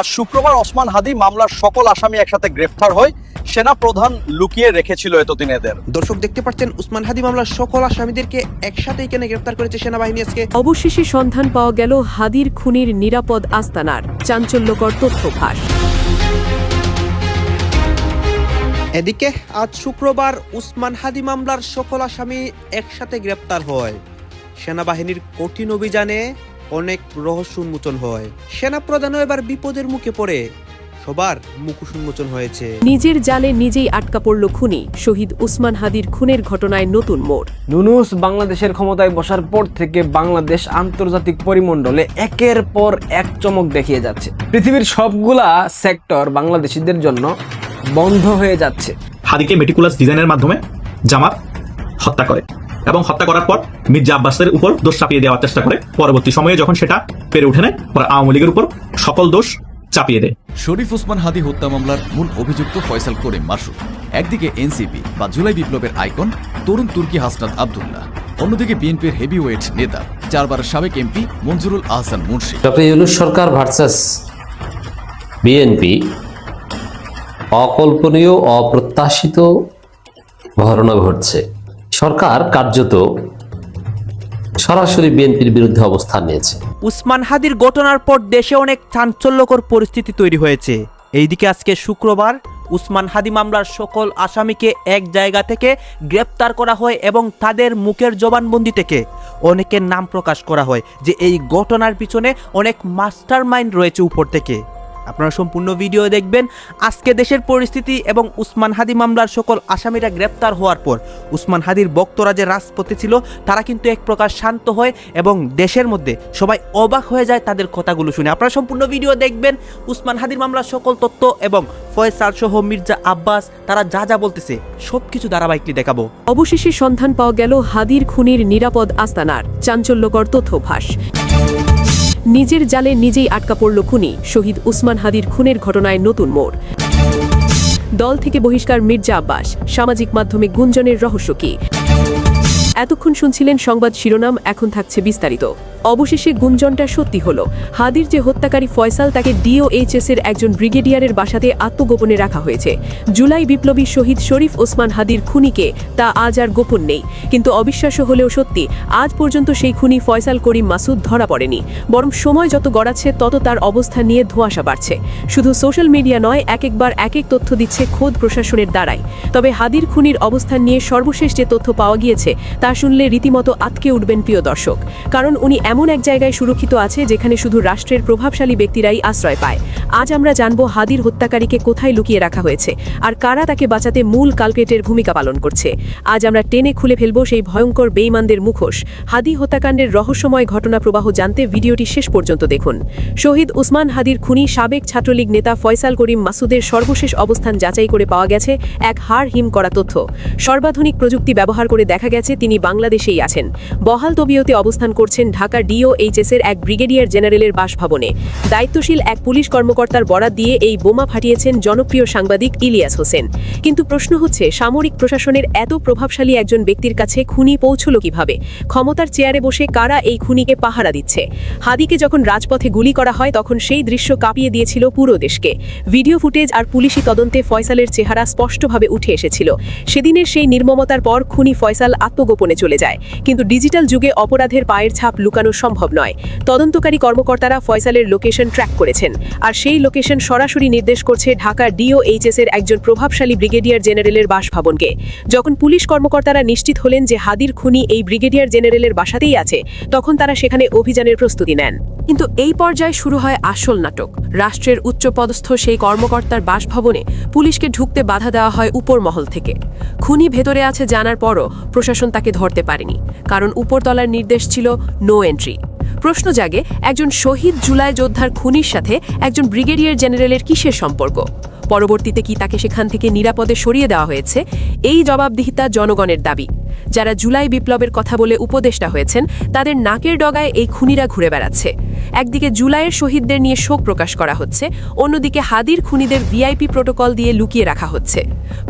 আজ শুক্রবার ওসমান হাদি মামলার সকল আসামি একসাথে গ্রেফতার হয় সেনা প্রধান লুকিয়ে রেখেছিল এতদিন এদের। দর্শক দেখতে পাচ্ছেন উসমান হাদি মামলার সকল আসামিদেরকে একসাথে এখানে গ্রেফতার করেছে সেনাবাহিনী আজকে। অবশেষে সন্ধান পাওয়া গেল হাদির খুনির নিরাপদ আস্তানার চাঞ্চল্যকর তথ্য ফাঁস এদিকে আজ শুক্রবার উসমান হাদি মামলার সকল আসামি একসাথে গ্রেপ্তার হয়। সেনাবাহিনীর কঠিন অভিযানে অনেক রহস্য উন্মোচন হয়। সেনা প্রধানও এবার বিপদের মুখে পড়ে। সবার মুখোশ উন্মোচন হয়েছে। নিজের জালে নিজেই আটকা পড়ল খুনি শহীদ উসমান হাদির খুনের ঘটনায় নতুন মোড়। নুনুস বাংলাদেশের ক্ষমতায় বসার পর থেকে বাংলাদেশ আন্তর্জাতিক পরিমণ্ডলে একের পর এক চমক দেখিয়ে যাচ্ছে। পৃথিবীর সবগুলা সেক্টর বাংলাদেশিদের জন্য বন্ধ হয়ে যাচ্ছে। হাদিকে মেটিকুলাস ডিজাইনের মাধ্যমে জামাত হত্যা করে। এবং হত্যা করার পর মির্জা আব্বাসের উপর দোষ চাপিয়ে দেওয়ার চেষ্টা করে। পরবর্তী সময়ে যখন সেটা পেরে ওঠে নেয় পরে আওয়ামী লীগের উপর সকল দোষ চাপিয়ে দেয়। শরীফ ওসমান হাদি হত্যা মামলার মূল অভিযুক্ত ফয়সাল করিম মাসুদ একদিকে এনসিপি বা জুলাই বিপ্লবের আইকন তরুণ তুর্কি হাসনাত আবদুল্লাহ। অন্যদিকে বিএনপির হেভিওয়েট নেতা চারবার সাবেক এমপি মঞ্জুরুল আহসান মুন্সি। ডক্টর ইউনুস সরকার ভার্সাস বিএনপি অকল্পনীয় অপ্রত্যাশিত ঘটনা ঘটছে। সরকার কার্যত সরাসরি বিএনপির বিরুদ্ধে অবস্থান নিয়েছে। উসমান হাদির ঘটনার পর দেশে অনেক চাঞ্চল্যকর পরিস্থিতি তৈরি হয়েছে। এইদিকে আজকে শুক্রবার উসমান হাদি মামলার সকল আসামিকে এক জায়গা থেকে গ্রেপ্তার করা হয় এবং তাদের মুখের জবানবন্দি থেকে অনেকের নাম প্রকাশ করা হয় যে এই ঘটনার পিছনে অনেক মাস্টার মাইন্ড রয়েছে উপর থেকে। আপনারা সম্পূর্ণ ভিডিও দেখবেন। আজকে দেশের পরিস্থিতি এবং উসমান হাদি মামলার সকল আসামিরা গ্রেপ্তার হওয়ার পর উসমান হাদির বক্তরা যে রাজপথে ছিল, তারা কিন্তু এক প্রকার শান্ত হয় এবং দেশের মধ্যে সবাই অবাক হয়ে যায় তাদের কথাগুলো শুনে। আপনারা সম্পূর্ণ ভিডিও দেখবেন, উসমান হাদির মামলার সকল তথ্য এবং ফয়সাল সহ মির্জা আব্বাস, তারা যা যা বলতেছে সব কিছু ধারাবাহিকটি দেখাবো। অবশেষে সন্ধান পাওয়া গেল হাদির খুনির নিরাপদ আস্তানার, চাঞ্চল্যকর তথ্য ফাঁস নিজের জালে নিজেই আটকা পড়ল খুনি, শহীদ উসমান হাদির খুনের ঘটনায় নতুন মোড়। দল থেকে বহিষ্কার মির্জা আব্বাস, সামাজিক মাধ্যমে গুঞ্জনের রহস্য কি? এতক্ষণ শুনছিলেন সংবাদ শিরোনাম, এখন থাকছে বিস্তারিত। অবশেষে গুঞ্জনটা সত্যি হলো। হাদির যে হত্যাকারী ফয়সাল তাকে ডিওএইচএস এর একজন ব্রিগেডিয়ারের বাসাতে আত্মগোপনে রাখা হয়েছে। জুলাই বিপ্লবী শহীদ শরীফ ওসমান হাদির খুনিকে তা আজ আর গোপন নেই। কিন্তু অবিশ্বাস্য হলেও সত্যি, আজ পর্যন্ত সেই খুনি ফয়সাল করিম মাসুদ ধরা পড়েনি। বরং সময় যত গড়াচ্ছে, তত তার অবস্থা নিয়ে ধোঁয়াশা বাড়ছে। শুধু সোশ্যাল মিডিয়া নয় এক একবার এক এক তথ্য দিচ্ছে খোদ প্রশাসনের দ্বারাই। তবে হাদির খুনির অবস্থান নিয়ে সর্বশেষ যে তথ্য পাওয়া গিয়েছে, তা শুনলে রীতিমতো আতকে উঠবেন প্রিয় দর্শক। কারণ উনি এমন এক জায়গায় সুরক্ষিত আছে যেখানে শুধু রাষ্ট্রের প্রভাবশালী ব্যক্তিরাই আশ্রয় পায়। আজ আমরা জানব হাদির হত্যাকারীকে কোথায় লুকিয়ে রাখা হয়েছে আর কারা তাকে বাঁচাতে মূল কালপেটের ভূমিকা পালন করছে। আজ আমরা টেনে খুলে ফেলব সেই ভয়ঙ্কর বেইমানদের মুখোশ। হাদি হত্যাকাণ্ডের রহস্যময় ঘটনা প্রবাহ জানতে ভিডিওটি শেষ পর্যন্ত দেখুন। শহীদ উসমান হাদির খুনি, সাবেক ছাত্রলীগ নেতা ফয়সাল করিম মাসুদের সর্বশেষ অবস্থান যাচাই করে পাওয়া গেছে এক হার হিম করা তথ্য। সর্বাধুনিক প্রযুক্তি ব্যবহার করে দেখা গেছে তিনি বাংলাদেশেই আছেন। বহাল তবিয়তে অবস্থান করছেন ঢাকা ডিওএইচএস এর এক ব্রিগেডিয়ার জেনারেলের বাসভবনে। দায়িত্বশীল এক পুলিশ কর্মকর্তার বরাত দিয়ে এই বোমা ফাটিয়েছেন জনপ্রিয় সাংবাদিক ইলিয়াস হোসেন। কিন্তু প্রশ্ন হচ্ছে, সামরিক প্রশাসনের এত প্রভাবশালী একজন ব্যক্তির কাছে খুনি পৌঁছল কীভাবে? ক্ষমতার চেয়ারে বসে কারা এই খুনিকে পাহারা দিচ্ছে? হাদিকে যখন রাজপথে গুলি করা হয়, তখন সেই দৃশ্য কাঁপিয়ে দিয়েছিল পুরো দেশকে। ভিডিও ফুটেজ আর পুলিশি তদন্তে ফয়সালের চেহারা স্পষ্টভাবে উঠে এসেছিল। সেদিনের সেই নির্মমতার পর খুনি ফয়সাল আত্মগোপনে চলে যায়। কিন্তু ডিজিটাল যুগে অপরাধের পায়ের ছাপ লুকানো সম্ভব নয়। তদন্তকারী কর্মকর্তারা ফয়সালের লোকেশন ট্র্যাক করেছেন। আর সেই লোকেশন সরাসরি নির্দেশ করছে ঢাকা ডিওএইচএস এর একজন প্রভাবশালী ব্রিগেডিয়ার জেনারেলের বাসভবনকে। যখন পুলিশ কর্মকর্তারা নিশ্চিত হলেন যে হাদির খুনি এই ব্রিগেডিয়ার জেনারেলের বাসাতেই আছে, তখন তারা সেখানে অভিযানের প্রস্তুতি নেন। কিন্তু এই পর্যায়ে শুরু হয় আসল নাটক। রাষ্ট্রের উচ্চপদস্থ সেই কর্মকর্তার বাসভবনে পুলিশকে ঢুকতে বাধা দেওয়া হয় উপর মহল থেকে। খুনি ভেতরে আছে জানার পরও প্রশাসন তাকে ধরতে পারেনি, কারণ উপরতলার নির্দেশ ছিল নো এন্ট্রি প্রশ্ন জাগে, একজন শহীদ জুলাই যোদ্ধার খুনির সাথে একজন ব্রিগেডিয়ার জেনারেলের কিসের সম্পর্ক? পরবর্তীতে কি তাকে সেখান থেকে নিরাপদে সরিয়ে দেওয়া হয়েছে? এই জবাবদিহিতা জনগণের দাবি। যারা জুলাই বিপ্লবের কথা বলে উপদেষ্টা হয়েছেন, তাদের নাকের ডগায় এই খুনিরা ঘুরে বেড়াচ্ছে। একদিকে জুলাইয়ের শহীদদের নিয়ে শোক প্রকাশ করা হচ্ছে, অন্যদিকে হাদির খুনিদের ভিআইপি প্রোটোকল দিয়ে লুকিয়ে রাখা হচ্ছে।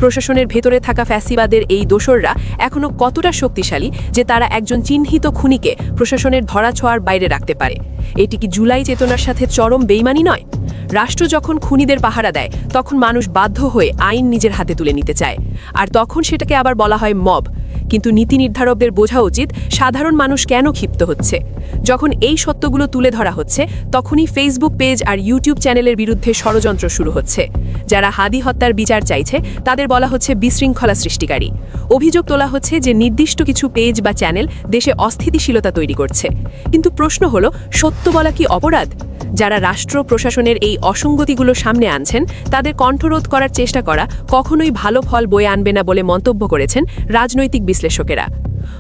প্রশাসনের ভেতরে থাকা ফ্যাসিবাদের এই দোসররা এখনও কতটা শক্তিশালী যে তারা একজন চিহ্নিত খুনিকে প্রশাসনের ধরাছোঁয়ার বাইরে রাখতে পারে? এটি কি জুলাই চেতনার সাথে চরম বেইমানি নয়? রাষ্ট্র যখন খুনিদের পাহারা দেয়, তখন মানুষ বাধ্য হয়ে আইন নিজের হাতে তুলে নিতে চায়। আর তখন সেটাকে আবার বলা হয় মব। কিন্তু নীতি নির্ধারকদের বোঝা উচিত সাধারণ মানুষ কেন ক্ষিপ্ত হচ্ছে। যখন এই সত্যগুলো তুলে ধরা হচ্ছে, তখনই ফেসবুক পেজ আর ইউটিউব চ্যানেলের বিরুদ্ধে ষড়যন্ত্র শুরু হচ্ছে। যারা হাদি হত্যার বিচার চাইছে, তাদের বলা হচ্ছে বিশৃঙ্খলা সৃষ্টিকারী। অভিযোগ তোলা হচ্ছে যে নির্দিষ্ট কিছু পেজ বা চ্যানেল দেশে অস্থিতিশীলতা তৈরি করছে। কিন্তু প্রশ্ন হলো, সত্য বলা কি অপরাধ? যারা রাষ্ট্র প্রশাসনের এই অসঙ্গতিগুলো সামনে আনছেন, তাদের কণ্ঠরোধ করার চেষ্টা করা কখনোই ভালো ফল বয়ে আনবে না বলে মন্তব্য করেছেন রাজনৈতিক বিশ্লেষকেরা।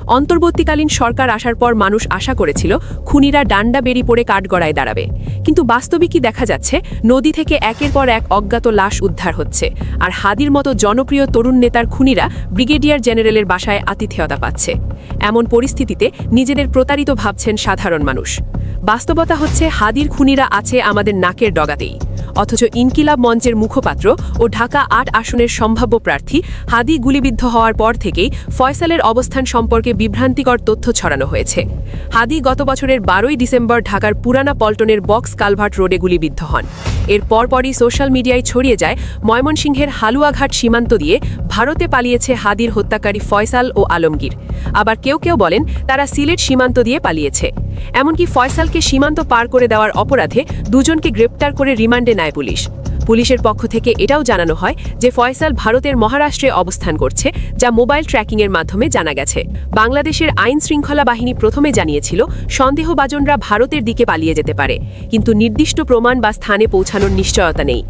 অন্তর্বর্তীকালীন সরকার আসার পর মানুষ আশা করেছিল, খুনিরা ডান্ডা বেরি পড়ে কাঠগড়ায় দাঁড়াবে। কিন্তু বাস্তবে কি দেখা যাচ্ছে, নদী থেকে একের পর এক অজ্ঞাত লাশ উদ্ধার হচ্ছে। আর হাদির মতো জনপ্রিয় তরুণ নেতার খুনিরা ব্রিগেডিয়ার জেনারেলের বাসায় আতিথেয়তা পাচ্ছে। এমন পরিস্থিতিতে নিজেদের প্রতারিত ভাবছেন সাধারণ মানুষ। বাস্তবতা হচ্ছে, হাদির খুনিরা আছে আমাদের নাকের ডগাতেই। অথচ ইনকিলাব মঞ্চের মুখপাত্র ও ঢাকা আট আসনের সম্ভাব্য প্রার্থী হাদি গুলিবিদ্ধ হওয়ার পর থেকেই ফয়সালের অবস্থান সম্পর্কে বিভ্রান্তিকর তথ্য ছড়ানো হয়েছে। হাদি গত বছরের বারোই ডিসেম্বর ঢাকার পুরানা পল্টনের বক্স কালভার্ট রোডে গুলিবিদ্ধ হন। এর পরপরই সোশ্যাল মিডিয়ায় ছড়িয়ে যায় ময়মনসিংহের হালুয়াঘাট সীমান্ত দিয়ে ভারতে পালিয়েছে হাদির হত্যাকারী ফয়সাল ও আলমগীর। আবার কেউ কেউ বলেন তারা সিলেট সীমান্ত দিয়ে পালিয়েছে। এমনকি ফয়সালকে সীমান্ত পার করে দেওয়ার অপরাধে দুজনকে গ্রেপ্তার করে রিমান্ডে নেয় পুলিশ। পুলিশের পক্ষ থেকে এটাও জানানো হয় যে ফয়সাল ভারতের মহারাষ্ট্রে অবস্থান করছে, যা মোবাইল ট্র্যাকিংয়ের মাধ্যমে জানা গেছে। বাংলাদেশের আইন শৃঙ্খলা বাহিনী প্রথমে জানিয়েছিল সন্দেহবাজনরা ভারতের দিকে পালিয়ে যেতে পারে, কিন্তু নির্দিষ্ট প্রমাণ বা স্থানে পৌঁছানোর নিশ্চয়তা নেই।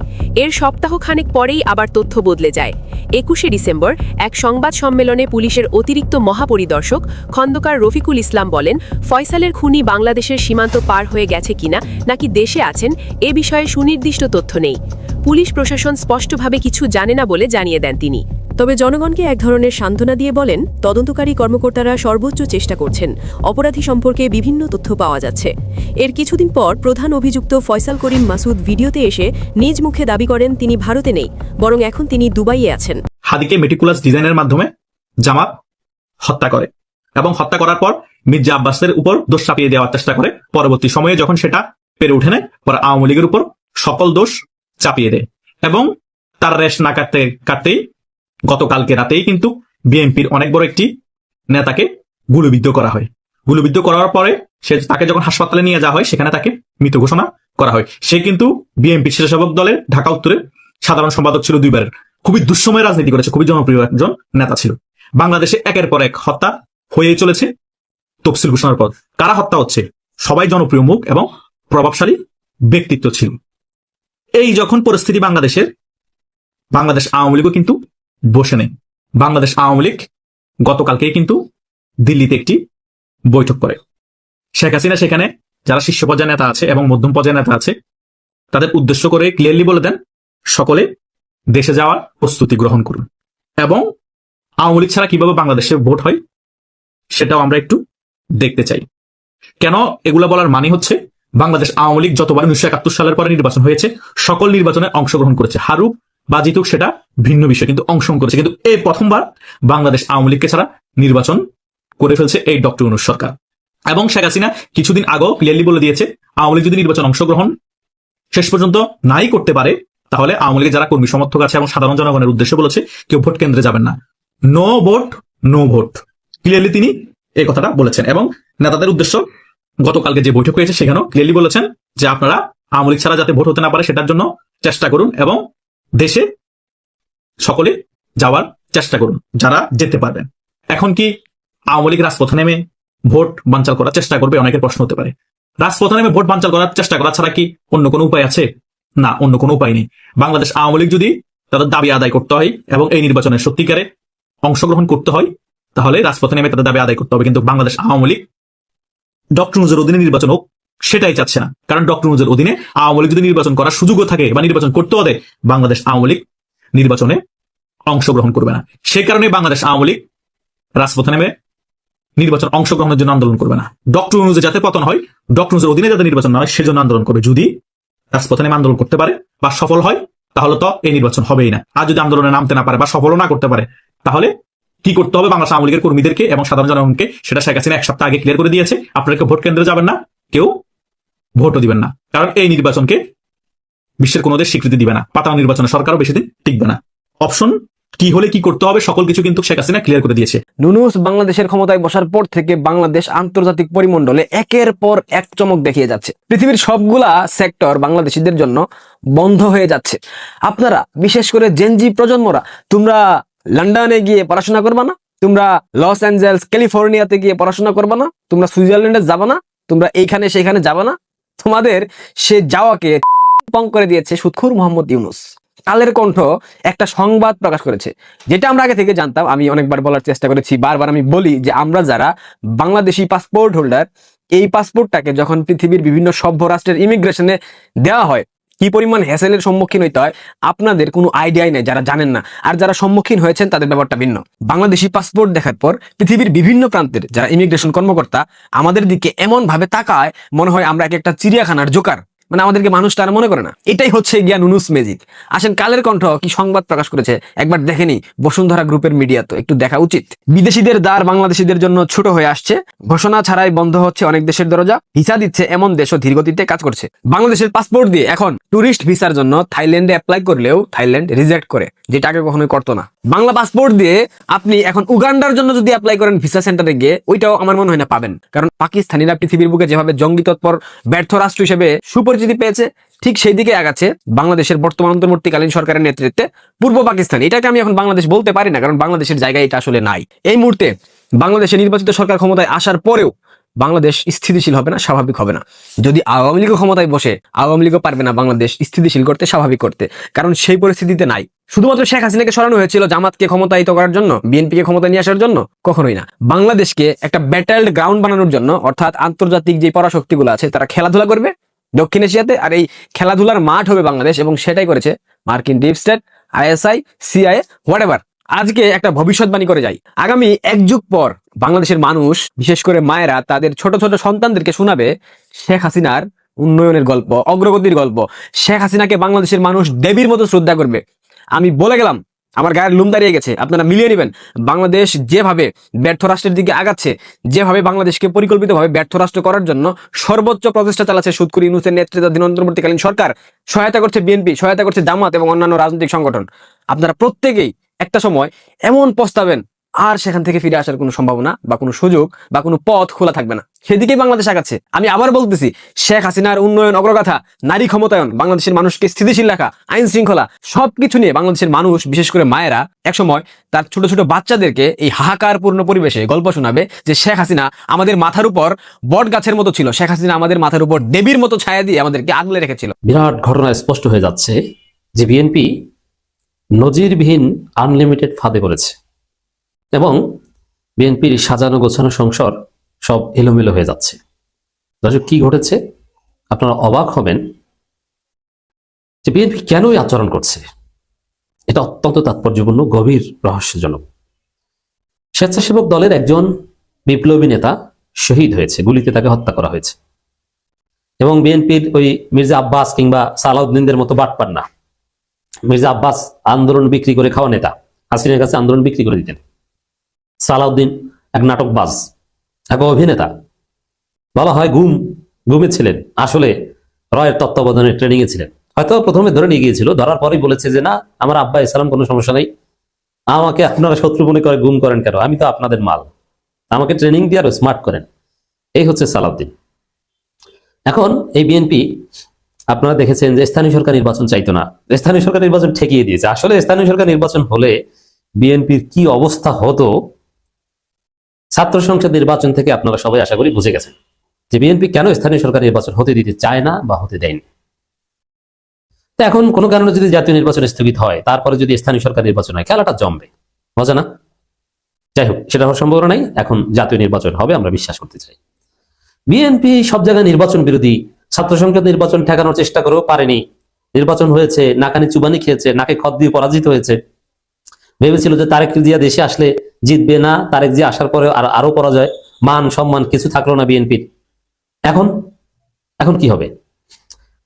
এর সপ্তাহখানেক পরেই আবার তথ্য বদলে যায়। একুশে ডিসেম্বর এক সংবাদ সম্মেলনে পুলিশের অতিরিক্ত মহাপরিদর্শক খন্দকার রফিকুল ইসলাম বলেন, ফয়সালের খুনি বাংলাদেশের সীমান্ত পার হয়ে গেছে কিনা নাকি দেশে আছেন, এ বিষয়ে সুনির্দিষ্ট তথ্য নেই। পুলিশ প্রশাসন স্পষ্টভাবে কিছু জানে না বলে জানিয়ে দেন তিনি। তবে জনগণকে এক ধরনের সান্ত্বনা দিয়ে বলেন, তদন্তকারী কর্মকর্তারা সর্বোচ্চ চেষ্টা করছেন। অপরাধী সম্পর্কে বিভিন্ন তথ্য পাওয়া যাচ্ছে। এর কিছুদিন পর প্রধান অভিযুক্ত ফয়সাল করিম মাসুদ ভিডিওতে এসে নিজ মুখে দাবি করেন, তিনি ভারতে নেই, বরং এখন তিনি দুবাইয়ে আছেন। হাদিকে মেটিকুলাস ডিজাইনের মাধ্যমে জামাত হত্যা করে এবং হত্যা করার পর মির্জা আব্বাসের উপর দোষ চাপিয়ে দেওয়ার চেষ্টা করে। পরবর্তী সময়ে যখন সেটা পেরে উঠে নেয় পরে আওয়ামী লীগের উপর সকল দোষ চাপিয়ে দেয়। এবং তার রেশ না কাটতে কাটতেই গতকালকে রাতেই কিন্তু বিএনপির অনেক বড় একটি নেতাকে গুলিবিদ্ধ করা হয়। গুলিবিদ্ধ করার পরে সে তাকে যখন হাসপাতালে নিয়ে যাওয়া হয়, সেখানে তাকে মৃত ঘোষণা করা হয়। সে কিন্তু বিএনপি স্বেচ্ছাসেবক দলের ঢাকা উত্তরের সাধারণ সম্পাদক ছিল দুইবারের। খুবই দুঃসময় রাজনীতি করেছে, খুবই জনপ্রিয় একজন নেতা ছিল। বাংলাদেশে একের পর এক হত্যা হয়ে চলেছে তফসিল ঘোষণার পর। কারা হত্যা হচ্ছে? সবাই জনপ্রিয় মুখ এবং প্রভাবশালী ব্যক্তিত্ব ছিল। এই যখন পরিস্থিতি বাংলাদেশের, বাংলাদেশ আওয়ামী লীগও কিন্তু বসে নেই। বাংলাদেশ আওয়ামী লীগ গতকালকেই কিন্তু দিল্লিতে একটি বৈঠক করে। শেখ হাসিনা সেখানে যারা শীর্ষ পর্যায়ের নেতা আছে এবং মধ্যম পর্যায়ের নেতা আছে, তাদের উদ্দেশ্য করে ক্লিয়ারলি বলে দেন, সকলে দেশে যাওয়ার প্রস্তুতি গ্রহণ করুন। এবং আওয়ামী লীগ ছাড়া কীভাবে বাংলাদেশে ভোট হয়, সেটাও আমরা একটু দেখতে চাই। কেন এগুলা বলার মানে হচ্ছে বাংলাদেশ আওয়ামী লীগ যতবার উনিশশো একাত্তর সালের পরে নির্বাচন হয়েছে, সকল নির্বাচনে অংশগ্রহণ করেছে হারুক বা জিতুক সেটা ভিন্ন বিষয়, কিন্তু অংশগ্রহণ করেছে। কিন্তু এই প্রথমবার বাংলাদেশ আওয়ামী লীগকে ছাড়া নির্বাচন করে ফেলছে এই ডক্টর ইউনুস সরকার। এবং শেখ হাসিনা কিছুদিন আগেও ক্লিয়ারলি বলে দিয়েছে, আওয়ামী লীগ যদি নির্বাচন অংশগ্রহণ শেষ পর্যন্ত নাই করতে পারে, তাহলে আওয়ামী লীগের যারা কর্মী সমর্থক আছে এবং সাধারণ জনগণের উদ্দেশ্যে বলেছে, কেউ ভোট কেন্দ্রে যাবেন না। No vote no vote. Clearly তিনি এই কথাটা বলেছেন এবং নেতাদের উদ্দেশ্য গতকালকে যে বৈঠক হয়েছে সেখানেও ক্লিয়ারলি বলেছেন যে আপনারা আওয়ামী ছাড়া যাতে ভোট হতে না পারে সেটার জন্য চেষ্টা করুন এবং দেশে সকলে যাওয়ার চেষ্টা করুন, যারা যেতে পারবেন। এখন কি আওয়ামী লীগ রাজপথে নেমে ভোট বানচাল করার চেষ্টা করবে? অনেকের প্রশ্ন হতে পারে। রাজপথে নেমে ভোট বানচাল করার চেষ্টা করা ছাড়া কি অন্য কোনো উপায় আছে? না, অন্য কোনো উপায় নেই। বাংলাদেশ আওয়ামী লীগ যদি তাদের দাবি আদায় করতে হয় এবং এই নির্বাচনের সত্যিকারে অংশগ্রহণ করতে হয়, তাহলে রাজপথে নেমে তাদের দাবি আদায় করতে হবে। কিন্তু বাংলাদেশ আওয়ামী লীগ ডক্টর নুজের অধীনে নির্বাচন হোক, সেটাই চাচ্ছে না। কারণ ডক্টর নুজের অধীনে আওয়ামী লীগ যদি নির্বাচন করার সুযোগও থাকে বা নির্বাচন করতে হবে বাংলাদেশ আওয়ামী লীগ নির্বাচনে অংশগ্রহণ করবে না। সে কারণে বাংলাদেশ আওয়ামী লীগ রাজপথে নেমে নির্বাচন অংশগ্রহণের জন্য আন্দোলন করবে না। ডক্টর অনুযায়ী যাতে পতন হয়, ডক্টর অনুযায়ী অধীনে যাতে নির্বাচন না হয়, সেজন্য আন্দোলন করবে। যদি রাজপথে নেমে আন্দোলন করতে পারে বা সফল হয়, তাহলে তো এই নির্বাচন হবেই না। আর যদি আন্দোলনে নামতে না পারে বা সফলও না করতে পারে, তাহলে কি করতে হবে বাংলাদেশ আওয়ামী লীগের কর্মীদেরকে এবং সাধারণ জনগণকে? সেটা শেখ হাসিনা এক সপ্তাহ আগে ক্লিয়ার করে দিয়েছে। আপনারা কেউ ভোট কেন্দ্রে যাবেন না, কেউ ভোটও দিবেন না। কারণ এই নির্বাচনকে বিশ্বের কোনো দেশ স্বীকৃতি দিবে না। পাতানো নির্বাচনে সরকারও বেশি দিন টিকবে না। অপশন কি হলে কি করতে হবে, সকল কিছু কিন্তু শেখ হাসিনা ক্লিয়ার করে দিয়েছে। নুনুস, বাংলাদেশের ক্ষমতায় বসার পর থেকে বাংলাদেশ আন্তর্জাতিক পরিমণ্ডলে একের পর এক চমক দেখিয়ে যাচ্ছে। পৃথিবীর সবগুলা সেক্টর বাংলাদেশিদের জন্য বন্ধ হয়ে যাচ্ছে। আপনারা, বিশেষ করে জেনজি প্রজন্মরা, তোমরা লন্ডনে গিয়ে পড়াশোনা করবা না? তোমরা লস অ্যাঞ্জেলস, ক্যালিফোর্নিয়াতে গিয়ে পড়াশোনা করবা না? তোমরা সুইজারল্যান্ডে যাবা না? তোমরা এইখানে সেখানে যাবা না? তোমাদের সে যাওয়াকে পং করে দিয়েছে সুৎখুর মোহাম্মদ ইউনুস। কালের কণ্ঠ একটা সংবাদ প্রকাশ করেছে, যেটা আমরা আগে থেকে জানতাম। আমি অনেকবার বলার চেষ্টা করেছি, বারবার আমি বলি যে আমরা যারা বাংলাদেশি পাসপোর্ট হোল্ডার এই পাসপোর্টটাকে যখন পৃথিবীর বিভিন্ন সভ্য রাষ্ট্রের ইমিগ্রেশনে দেওয়া হয় কি পরিমাণ হ্যাসেলের সম্মুখীন হইতে হয়, আপনাদের কোনো আইডিয়াই নেই, যারা জানেন না। আর যারা সম্মুখীন হয়েছেন, তাদের ব্যাপারটা ভিন্ন। বাংলাদেশি পাসপোর্ট দেখার পর, পৃথিবীর বিভিন্ন প্রান্তের যারা ইমিগ্রেশন কর্মকর্তা, আমাদের দিকে এমন ভাবে তাকায়, মনে হয় আমরা এক একটা চিড়িয়াখানার জোকার। মানে আমাদেরকে মানুষ তারা মনে করে না। এটাই হচ্ছে গিয়া নুনুস ম্যাজিক আসেন, কালের কণ্ঠ কি সংবাদ প্রকাশ করেছে? একবার দেখেনি বসুন্ধরা গ্রুপের মিডিয়া তো একটু দেখা উচিত। বিদেশিদের দ্বার বাংলাদেশিদের জন্য ছোট হয়ে আসছে। ঘোষণা ছাড়াই বন্ধ হচ্ছে অনেক দেশের দরজা। ভিসা দিচ্ছে এমন দেশও ধীরগতিতে কাজ করছে। বাংলাদেশের পাসপোর্ট দিয়ে এখন ট্যুরিস্ট ভিসার জন্য থাইল্যান্ডে অ্যাপ্লাই করলেও থাইল্যান্ড রিজেক্ট করে, যেটা আগে কখনোই করতো না। বাংলা পাসপোর্ট দিয়ে আপনি এখন উগান্ডার জন্য যদি অ্যাপ্লাই করেন ভিসা সেন্টারে গিয়ে, ওইটাও আমার মনে হয় না পাবেন। কারণ পাকিস্তানিরা পৃথিবীর বুকে যেভাবে জঙ্গি তৎপর, ব্যর্থ রাষ্ট্র হিসেবে সুপরিচিতি পেয়েছে, ঠিক সেই দিকে আগাচ্ছে বাংলাদেশের বর্তমান অন্তর্বর্তীকালীন সরকারের নেতৃত্বে পূর্ব পাকিস্তান। এটাকে আমি এখন বাংলাদেশ বলতে পারি না, কারণ বাংলাদেশের জায়গায় এটা আসলে নাই। এই মুহূর্তে বাংলাদেশে নির্বাচিত সরকার ক্ষমতায় আসার পরেও বাংলাদেশ স্থিতিশীল হবে না, স্বাভাবিক হবে না। যদি আওয়ামী লীগ ক্ষমতায় বসে, আওয়ামী লীগও পারবে না বাংলাদেশ স্থিতিশীল করতে, স্বাভাবিক করতে। কারণ সেই পরিস্থিতিতে নাই। শুধুমাত্র শেখ হাসিনাকে সরানো হয়েছিল জামাতকে ক্ষমতায়িত করার জন্য, বিএনপিকে ক্ষমতায় নিয়ে আসার জন্য, কখনোই না। বাংলাদেশকে একটা ব্যাটেলড গ্রাউন্ড বানানোর জন্য, অর্থাৎ আন্তর্জাতিক যে পরাশক্তিগুলো আছে, তারা খেলাধুলা করবে দক্ষিণ এশিয়াতে, আর এই খেলাধুলার মাঠ হবে বাংলাদেশ, এবং সেটাই করেছে মার্কিন deep state, ISI, CIA what আজকে একটা ভবিষ্যৎবাণী করে যাই। আগামী এক যুগ পর বাংলাদেশের মানুষ, বিশেষ করে মায়েরা, তাদের ছোট ছোট সন্তানদেরকে শোনাবে শেখ হাসিনার উন্নয়নের গল্প, অগ্রগতির গল্প। শেখ হাসিনাকে বাংলাদেশের মানুষ দেবীর মতো শ্রদ্ধা করবে। আমি বলে গেলাম, আমার গায়ের লুম দাঁড়িয়ে গেছে, আপনারা মিলিয়ে নেবেন। বাংলাদেশ যেভাবে ব্যর্থ রাষ্ট্রের দিকে আগাচ্ছে, যেভাবে বাংলাদেশকে পরিকল্পিতভাবে ব্যর্থ রাষ্ট্র করার জন্য সর্বোচ্চ প্রচেষ্টা চালাচ্ছে সুদকুরি ইউনুসের নেতৃত্বাধীন অন্তর্বর্তীকালীন সরকার, সহায়তা করছে বিএনপি, সহায়তা করছে জামাত এবং অন্যান্য রাজনৈতিক সংগঠন। আপনারা প্রত্যেকেই একটা সময় এমন পস্তাবেন আর সেখান থেকে ফিরে আসার কোনো সম্ভাবনা বা কোনো সুযোগ বা কোনো পথ খোলা থাকবে না। সেদিকেই বাংলাদেশ আগাচ্ছে। আমি আবার বলতেছি, শেখ হাসিনার উন্নয়ন অগ্রগাথা, নারী ক্ষমতায়ন, বাংলাদেশের মানুষকে স্থিতিশীল রাখা, আইন শৃঙ্খলা, সবকিছু নিয়ে বাংলাদেশের মানুষ, বিশেষ করে মায়েরা, একসময় তার ছোট ছোট বাচ্চাদেরকে এই হাহাকারপূর্ণ পরিবেশে গল্প শোনাবে যে শেখ হাসিনা আমাদের মাথার উপর বট গাছের মতো ছিল। শেখ হাসিনা আমাদের মাথার উপর দেবীর মতো ছায়া দিয়ে আমাদেরকে আগলে রেখেছিল। বিরাট ঘটনা স্পষ্ট হয়ে যাচ্ছে যে বিএনপি নজিরবিহীন আনলিমিটেড ফাঁদে পড়েছে। এবং বিএনপির সাজানো গোছানো সংসদ সব এলোমেলো হয়ে যাচ্ছে। দর্শক, কি ঘটেছে? আপনারা অবাক হবেন যে বিএনপি কেনই আচরণ করছে। এটা অত্যন্ত তাৎপর্যপূর্ণ, গভীর, রহস্যজনক। স্বেচ্ছাসেবক দলের একজন বিপ্লবী নেতা শহীদ হয়েছে, গুলিতে তাকে হত্যা করা হয়েছে। এবং বিএনপির ওই মির্জা আব্বাস কিংবা সালাউদ্দিনদের মতো বাটপার না মির্জা আব্বাস আন্দোলন বিক্রি করে খাওয়া নেতা, হাসিনের কাছে আন্দোলন বিক্রি করে দিতেন। সালাউদ্দিন এক নাটকবাজ, এক অভিনেতা। বলা হয় গুম, গুমে ছিলেন। আসলে রয়ের তত্ত্বাবধানে ট্রেনিং এ ছিলেন। হয়তো প্রথমে ধরে নিয়ে গিয়েছিল, ধরার পরেই বলেছে যে, না, আমার আব্বা ইসলাম কোনো সমস্যা নেই। আমাকে আপনারা শত্রু মনে করে গুম করেন কেন? আমি তো আপনাদের মাল। আমাকে ট্রেনিং দিয়ে আরও স্মার্ট করেন। এই হচ্ছে সালাউদ্দিন। এখন এই বিএনপি, আপনারা দেখেছেন যে স্থানীয় সরকার নির্বাচন চাইতো না। স্থানীয় সরকার নির্বাচন ঠেকিয়ে দিয়েছে। আসলে স্থানীয় সরকার নির্বাচন হলে বিএনপির কি অবস্থা হতো ছাত্র সংসদ নির্বাচন থেকে আপনারা সবাই আশা করি বুঝে গেছেন যে বিএনপি কেন স্থানীয় সরকার নির্বাচন হতে দিতে চায় না বা হতে দেয়নি। তো এখন কোনো কারণে যদি জাতীয় নির্বাচন স্থগিত হয়, তারপরে যদি স্থানীয় সরকার নির্বাচন হয়, খেলাটা জমবে। মজা না? যাই হোক, সেটা হওয়ার সম্ভাবনা নাই। এখন জাতীয় নির্বাচন হবে, আমরা বিশ্বাস করতে চাই। বিএনপি সব জায়গায় নির্বাচন বিরোধী, ছাত্র সংসদ নির্বাচন ঠেকানোর চেষ্টা করেও পারেনি। নির্বাচন হয়েছে, নাকানি চুবানি খেয়েছে, নাকে খত দিয়ে পরাজিত হয়েছে। ভেবেছিল যে তারেক জিয়া দেশে আসলে জিতবে না, তারেক জিয়া আসার পরে আর আরও পরাজয়, মান, সম্মান কিছু থাকল না বিএনপির এখন এখন কি হবে?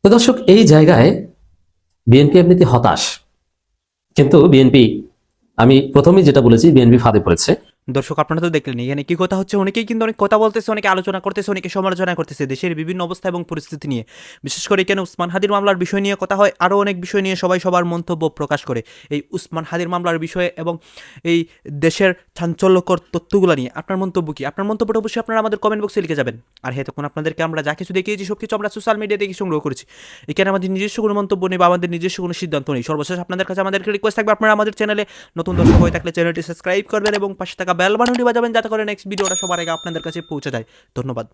তো দর্শক, এই জায়গায় বিএনপি এমনিতে হতাশ। কিন্তু বিএনপি, আমি প্রথমেই যেটা বলেছি, বিএনপি ফাঁদে পড়েছে। দর্শক আপনারা তো দেখলেন এখানে কি কথা হচ্ছে? অনেকেই কিন্তু অনেক কথা বলতেছে, অনেকে আলোচনা করতেছে, অনেকে সমালোচনা করতেছে, দেশের বিভিন্ন অবস্থা এবং পরিস্থিতি নিয়ে। বিশেষ করে এখানে উসমান হাদির মামলার বিষয় নিয়ে কথা হয়? আরও অনেক বিষয় নিয়ে সবাই সবার মন্তব্য প্রকাশ করে। এই উসমান হাদির মামলার বিষয়ে এবং এই দেশের চাঞ্চল্যকর তথ্যগুলো নিয়ে। আপনার মন্তব্য কি? আপনার মন্তব্যটা অবশ্যই আপনারা আমাদের কমেন্ট বক্সে লিখে যাবেন। আর হ্যাঁ তখন আপনাদেরকে আমরা যা কিছু দেখিয়েছি সব কিছু আমরা সোশ্যাল মিডিয়া থেকে সংগ্রহ করেছি। এখানে আমাদের নিজস্ব কোনো মন্তব্য নেই বা আমাদের নিজস্ব কোনো সিদ্ধান্ত নেই। সর্বশেষ আপনাদের কাছে আমাদেরকে রিকোয়েস্ট থাকবে, আপনারা আমাদের চ্যানেলে নতুন দর্শক হয়ে থাকলে চ্যানেলটি সাবস্ক্রাইব করবেন এবং পাশে বেল বাটনটি বাজাবেন যাতে করে নেক্সট ভিডিওটা সবার আগে আপনাদের কাছে পৌঁছে যায়। ধন্যবাদ।